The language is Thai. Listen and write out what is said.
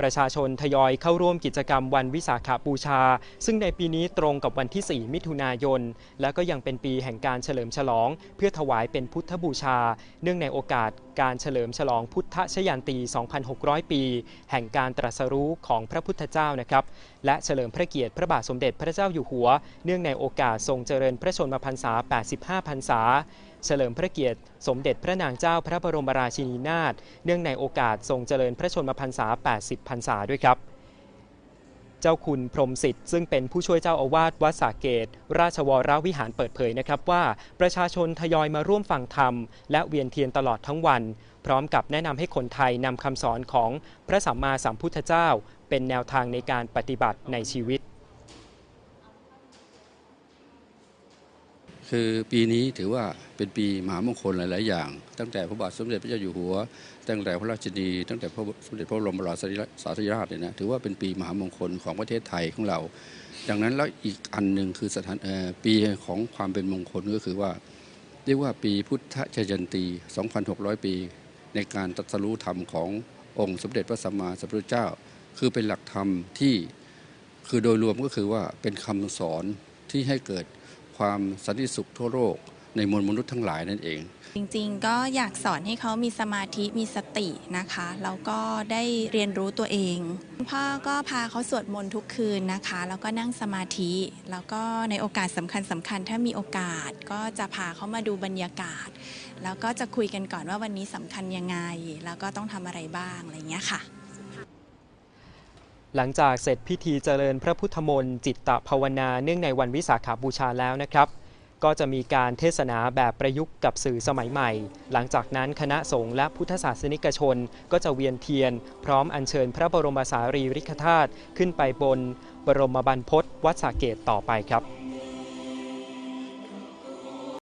ประชาชนทยอยเข้าร่วมกิจกรรมวันวิสาขาบูชา ซึ่งในปีนี้ตรงกับวันที่ 4 มิถุนายน และก็ยังเป็นปีแห่งการเฉลิมฉลอง เพื่อถวายเป็นพุทธบูชา เนื่องในโอกาสการเฉลิมฉลองพุทธชยันตี 2,600 ปี แห่งการตรัสรู้ของพระพุทธเจ้านะครับ และเฉลิมพระเกียรติพระบาทสมเด็จพระเจ้าอยู่หัว เนื่องในโอกาสทรงเจริญพระชนมพรรษา 85 พรรษา เฉลิมพระเกียรติ สมเด็จพระนางเจ้าพระบรมราชินีนาถเนื่องในโอกาสทรงเจริญพระชนมพรรษา 80 พรรษาด้วยครับ เจ้าคุณพรมสิทธิ์ซึ่งเป็นผู้ช่วยเจ้าอาวาสวัดสาเกต ราชวรวิหารเปิดเผยนะครับว่า ประชาชนทยอยมาร่วมฟังธรรม และเวียนเทียนตลอดทั้งวัน พร้อมกับแนะนำให้คนไทยนำคำสอนของพระสัมมาสัมพุทธเจ้า เป็นแนวทางในการปฏิบัติในชีวิต คือปีนี้ถือว่าเป็นปีมหามงคลหลาย ๆ อย่าง ตั้งแต่พระบาทสมเด็จพระเจ้าอยู่หัว ตั้งแต่พระราชินีตั้งแต่พระสมเด็จพระบรมราชินีสาธิราชเนี่ยนะถือว่าเป็นปีมหามงคลของประเทศไทยของเรา ดังนั้นแล้วอีกอันหนึ่งคือสถานปีของความเป็นมงคลก็คือว่า เรียกว่าปีพุทธชยันตี 2,600 ปี ในการตรัสรู้ธรรมขององค์สมเด็จพระสัมมาสัมพุทธเจ้า คือเป็นหลักธรรมที่คือโดยรวมก็คือว่าเป็นคำสอนที่ให้เกิด ความสันติสุขทั่วโลกในมวลมนุษย์ทั้งหลายนั่นเอง จริงๆ ก็อยากสอนให้เขามีสมาธิมีสตินะคะแล้วก็ได้เรียนรู้ตัวเองพ่อก็พาเขาสวดมนต์ทุกคืนนะคะ แล้วก็นั่งสมาธิ แล้วก็ในโอกาสสำคัญสำคัญๆถ้ามีโอกาสก็จะพาเขามาดูบรรยากาศ แล้วก็จะคุยกันก่อนว่าวันนี้สำคัญยังไง แล้วก็ต้องทำอะไรบ้างอะไรเงี้ยค่ะ หลังจากเสร็จพิธีเจริญพระพุทธมนต์จิตตภาวนาเนื่องในวันวิสาขาบูชาแล้วนะครับ ก็จะมีการเทศนาแบบประยุกต์กับสื่อสมัยใหม่ หลังจากนั้นคณะสงฆ์และพุทธศาสนิกชนก็จะเวียนเทียน พร้อมอัญเชิญพระบรมสารีริกธาตุขึ้นไปบน บรมบรรพตวัดสาเกตต่อไปครับ